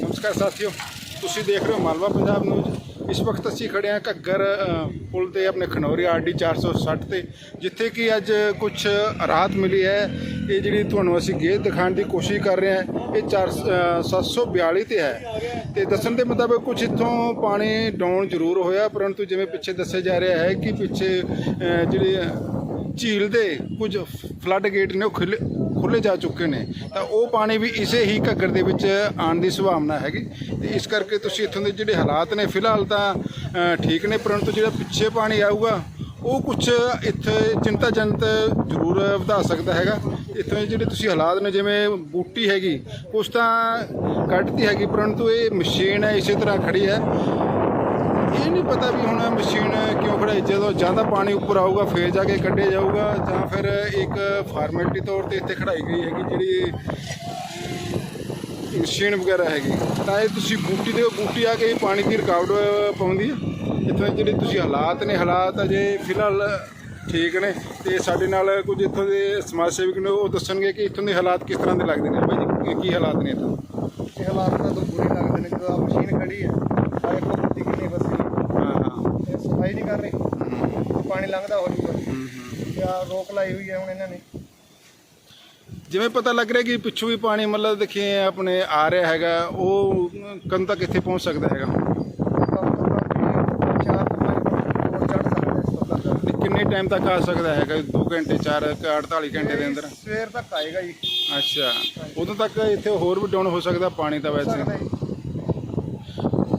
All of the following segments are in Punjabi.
ਨਮਸਕਾਰ ਸਾਥੀਓ ਤੁਸੀਂ ਦੇਖ ਰਹੇ ਹੋ ਮਾਲਵਾ ਪੰਜਾਬ ਨਿਊਜ਼ ਇਸ ਵਕਤ ਅਸੀਂ ਖੜੇ ਹਾਂ ਘੱਗਰ ਪੁਲ ਤੇ ਆਪਣੇ ਖਨੌਰੀ ਆਰਡੀ 460 ਤੇ ਜਿੱਥੇ ਕਿ ਅੱਜ ਕੁਝ ਰਾਹਤ ਮਿਲੀ ਹੈ ਇਹ ਜਿਹੜੀ ਤੁਹਾਨੂੰ ਅਸੀਂ ਗੇਟ ਦਿਖਾਉਣ ਦੀ ਕੋਸ਼ਿਸ਼ ਕਰ ਰਹੇ ਹਾਂ ਇਹ 4 742 ਤੇ ਹੈ ਤੇ ਦੱਸਣ ਦੇ ਮੁਤਾਬਕ ਕੁਝ ਇੱਥੋਂ ਪਾਣੀ ਡਾਊਨ ਜ਼ਰੂਰ ਹੋਇਆ ਪਰੰਤੂ ਜਿਵੇਂ ਪਿੱਛੇ ਦੱਸਿਆ ਜਾ ਰਿਹਾ ਹੈ ਕਿ ਪਿੱਛੇ ਅ, ਜਿਹੜੇ ਝੀਲ ਦੇ ਕੁਝ ਫਲੱਡ ਗੇਟ ਨੇ ਉਹ ਖੁੱਲੇ ਖੁੱਲੇ ਜਾ ਚੁੱਕੇ ਨੇ, ਤਾਂ ਉਹ ਪਾਣੀ ਵੀ ਇਸੇ ਹੀ ਘੱਗਰ ਦੇ ਵਿੱਚ ਆਉਣ ਦੀ ਸੰਭਾਵਨਾ ਹੈਗੀ। ਤੇ ਇਸ ਕਰਕੇ ਤੁਸੀਂ ਇੱਥੋਂ ਦੇ ਜਿਹੜੇ ਹਾਲਾਤ ਨੇ, ਫਿਲਹਾਲ ਤਾਂ ਠੀਕ ਨੇ, ਪਰੰਤੂ ਜਿਹੜਾ ਪਿੱਛੇ ਪਾਣੀ ਆਊਗਾ, ਉਹ ਕੁਝ ਇੱਥੇ ਚਿੰਤਾਜਨਕ ਜ਼ਰੂਰ ਵਧਾ ਸਕਦਾ ਹੈਗਾ। ਇੱਥੋਂ ਦੇ ਜਿਹੜੇ ਤੁਸੀਂ ਹਾਲਾਤ ਨੇ, ਜਿਵੇਂ ਬੂਟੀ ਹੈਗੀ, ਕੁਛ ਤਾਂ ਕੱਢਤੀ ਹੈਗੀ, ਪਰੰਤੂ ਇਹ ਮਸ਼ੀਨ ਹੈ, ਇਸੇ ਤਰ੍ਹਾਂ ਖੜੀ ਹੈ। ਇਹ ਨਹੀਂ ਪਤਾ ਵੀ ਹੁਣ ਮਸ਼ੀਨ ਕਿਉਂ ਖੜਾਈ। ਜਦੋਂ ਤਾਂ ਪਾਣੀ ਉੱਪਰ ਆਊਗਾ, ਫੇਰ ਜਾ ਕੇ ਕੱਢਿਆ ਜਾਊਗਾ, ਜਾਂ ਫਿਰ ਇੱਕ ਫਾਰਮੈਲਿਟੀ ਤੌਰ ਤੇ ਇੱਥੇ ਖੜਾਈ ਗਈ ਹੈਗੀ ਜਿਹੜੀ ਮਸ਼ੀਨ ਵਗੈਰਾ ਹੈਗੀ। ਤਾਂ ਇਹ ਤੁਸੀਂ ਬੂਟੀ ਦੇ ਬੂਟੀ ਆ ਕੇ ਪਾਣੀ ਦੀ ਰੁਕਾਵਟ ਪਾਉਂਦੀ ਹੈ ਇੱਥੋਂ ਦੇ ਜਿਹੜੇ ਤੁਸੀਂ ਹਾਲਾਤ ਨੇ, ਹਾਲਾਤ ਅਜੇ ਫਿਲਹਾਲ ਠੀਕ ਨੇ ਤੇ ਸਾਡੇ ਨਾਲ ਕੁਝ ਇੱਥੋਂ ਦੇ ਸਮਾਜ ਸੇਵਕ ਨੇ, ਉਹ ਦੱਸਣਗੇ ਕਿ ਇੱਥੋਂ ਦੇ ਹਾਲਾਤ ਕਿਸ ਤਰ੍ਹਾਂ ਦੇ ਲੱਗਦੇ ਨੇ। ਭਾਈ ਜੀ, ਕੀ- ਹਾਲਾਤ ਨੇ ਇੱਥੋਂ? ਇਹ ਹਾਲਾਤ ਤਾਂ ਤੋਂ ਬੁਰੇ ਲੱਗਦੇ ਨੇ, ਜਦੋਂ ਮਸ਼ੀਨ ਖੜੀ ਹੈ ਸਾਰੇ ਕੋਲ ਦਿੱਤੀ ਕਿੰਨੀ ਸਫ਼ਾਈ ਨਹੀਂ ਕਰ ਰਹੀ। ਪਾਣੀ ਲੰਘਦਾ ਹੋ ਜੂਗਾ। ਜਾਂ ਰੋਕ ਲਾਈ ਹੋਈ ਹੈ ਹੁਣ ਇਹਨਾਂ ਨੇ। ਜਿਵੇਂ ਪਤਾ ਲੱਗ ਰਿਹਾ ਕਿ ਪਿੱਛੋਂ ਵੀ ਪਾਣੀ ਮਤਲਬ ਦੇਖੀਏ ਆਪਣੇ ਆ ਰਿਹਾ ਹੈਗਾ ਉਹ ਕਦੋਂ ਤੱਕ ਇੱਥੇ ਪਹੁੰਚ ਸਕਦਾ ਹੈਗਾ? ਕਿੰਨੇ ਟਾਈਮ ਤੱਕ ਆ ਸਕਦਾ ਹੈਗਾ? 2 ਘੰਟੇ 4 48 ਘੰਟੇ ਦੇ ਅੰਦਰ? ਸਵੇਰ ਤੱਕ ਆਏਗਾ ਜੀ। ਅੱਛਾ। ਉਦੋਂ ਤੱਕ ਇੱਥੇ ਹੋਰ ਵੀ ਡਾਊਨ ਹੋ ਸਕਦਾ ਪਾਣੀ ਤਾਂ ਵੈਸੇ।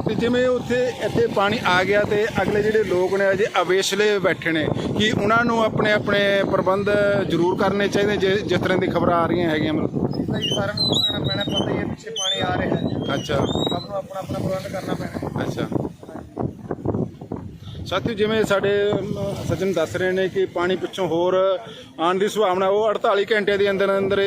ਤੇ ਜਿਵੇਂ ਉੱਥੇ ਇੱਥੇ ਪਾਣੀ ਆ ਗਿਆ ਤੇ ਅਗਲੇ ਜਿਹੜੇ ਲੋਕ ਨੇ ਅਜੇ ਅਵੇਸ਼ਲੇ ਬੈਠੇ ਨੇ ਕਿ ਉਹਨਾਂ ਨੂੰ ਆਪਣੇ ਆਪਣੇ ਪ੍ਰਬੰਧ ਜ਼ਰੂਰ ਕਰਨੇ ਚਾਹੀਦੇ ਜੇ ਜਿਸ ਤਰ੍ਹਾਂ ਦੀ ਖਬਰਾਂ ਆ ਰਹੀਆਂ ਹੈਗੀਆਂ ਮਤਲਬ। ਸਾਰਿਆਂ ਨੂੰ ਸੋਚਣਾ ਪੈਣਾ ਪਤਾ ਹੀ ਹੈ ਪਿੱਛੇ ਪਾਣੀ ਆ ਰਿਹਾ ਹੈ। ਅੱਛਾ। ਸਭ ਨੂੰ ਆਪਣਾ ਆਪਣਾ ਪ੍ਰਬੰਧ ਕਰਨਾ ਪੈਣਾ ਅੱਛਾ। ਸਾਥੀ ਜਿਵੇਂ ਸਾਡੇ ਸੱਜਣ ਦੱਸ ਰਹੇ ਨੇ ਕਿ ਪਾਣੀ ਪਿੱਛੋਂ ਹੋਰ ਆਉਣ ਦੀ ਸੰਭਾਵਨਾ, ਉਹ 48 ਘੰਟੇ ਦੇ ਅੰਦਰ ਅੰਦਰ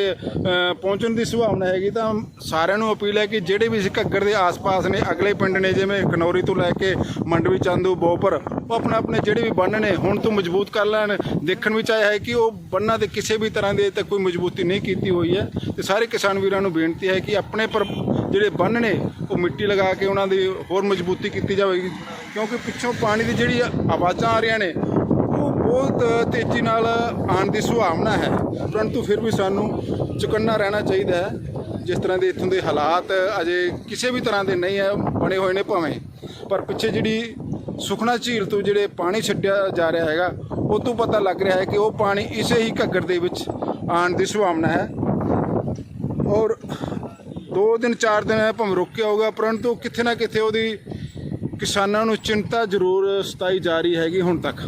ਪਹੁੰਚਣ ਦੀ ਸੰਭਾਵਨਾ ਹੈਗੀ, ਤਾਂ ਸਾਰਿਆਂ ਨੂੰ ਅਪੀਲ ਹੈ ਕਿ ਜਿਹੜੇ ਵੀ ਘੱਗਰ ਦੇ ਆਸ-ਪਾਸ ਨੇ, ਅਗਲੇ ਪਿੰਡ ਨੇ, ਜਿਵੇਂ ਕਨੌਰੀ ਤੋਂ ਲੈ ਕੇ ਮੰਡਵੀ ਚੰਦੂ ਬੋਪਰ ਉਹ ਆਪਣਾ ਆਪਣੇ ਜਿਹੜੇ ਵੀ ਬੰਨ ਨੇ, ਹੁਣ ਤੋਂ ਮਜ਼ਬੂਤ ਕਰ ਲੈਣ, ਦੇਖਣ ਵਿੱਚ ਆਇਆ ਹੈ ਕਿ ਉਹ ਬੰਨਾਂ ਦੇ ਕਿਸੇ ਵੀ ਤਰ੍ਹਾਂ ਦੇ ਤੱਕ ਕੋਈ ਮਜ਼ਬੂਤੀ ਨਹੀਂ ਕੀਤੀ ਹੋਈ ਹੈ, ਤੇ ਸਾਰੇ ਕਿਸਾਨ ਵੀਰਾਂ ਨੂੰ ਬੇਨਤੀ ਹੈ ਕਿ ਆਪਣੇ ਪਰ ਜਿਹੜੇ ਬੰਨ ਨੇ, ਉਹ ਮਿੱਟੀ ਲਗਾ ਕੇ ਉਹਨਾਂ ਦੀ ਹੋਰ ਮਜ਼ਬੂਤੀ ਕੀਤੀ ਜਾਵੇਗੀ। ਕਿਉਂਕਿ ਪਿੱਛੋਂ ਪਾਣੀ ਦੀ ਜਿਹੜੀ ਆਵਾਜ਼ਾਂ ਆ ਰਹੀਆਂ ਨੇ, ਉਹ ਬਹੁਤ ਤੇਜ਼ੀ ਨਾਲ ਆਉਣ ਦੀ ਸੰਭਾਵਨਾ ਹੈ। ਪਰੰਤੂ ਫਿਰ ਵੀ ਸਾਨੂੰ ਚੁਕੰਨਾ ਰਹਿਣਾ ਚਾਹੀਦਾ ਹੈ, ਜਿਸ ਤਰ੍ਹਾਂ ਦੇ ਇੱਥੋਂ ਦੇ ਹਾਲਾਤ ਅਜੇ ਕਿਸੇ ਵੀ ਤਰ੍ਹਾਂ ਦੇ ਨਹੀਂ ਹੈ, ਬਣੇ ਹੋਏ ਨੇ ਭਾਵੇਂ। ਪਰ ਪਿੱਛੇ ਜਿਹੜੀ ਸੁਖਨਾ ਝੀਲ ਤੋਂ ਜਿਹੜੇ ਪਾਣੀ ਛੱਡਿਆ ਜਾ ਰਿਹਾ ਹੈਗਾ, ਉਹ ਤੋਂ ਪਤਾ ਲੱਗ ਰਿਹਾ ਹੈ ਕਿ ਉਹ ਪਾਣੀ ਇਸੇ ਹੀ ਘੱਗਰ ਦੇ ਵਿੱਚ ਆਉਣ ਦੀ ਸੁਭਾਵਨਾ ਹੈ। ਔਰ ਦੋ ਦਿਨ, ਚਾਰ ਦਿਨ ਭਾਵੇਂ ਰੁਕਿਆ ਹੋਊਗਾ, ਪਰੰਤੂ ਕਿਤੇ ਨਾ ਕਿਤੇ ਉਹਦੀ ਕਿਸਾਨਾਂ ਨੂੰ ਚਿੰਤਾ ਜ਼ਰੂਰ ਸਤਾਈ ਜਾ ਰਹੀ ਹੈਗੀ ਹੁਣ ਤੱਕ।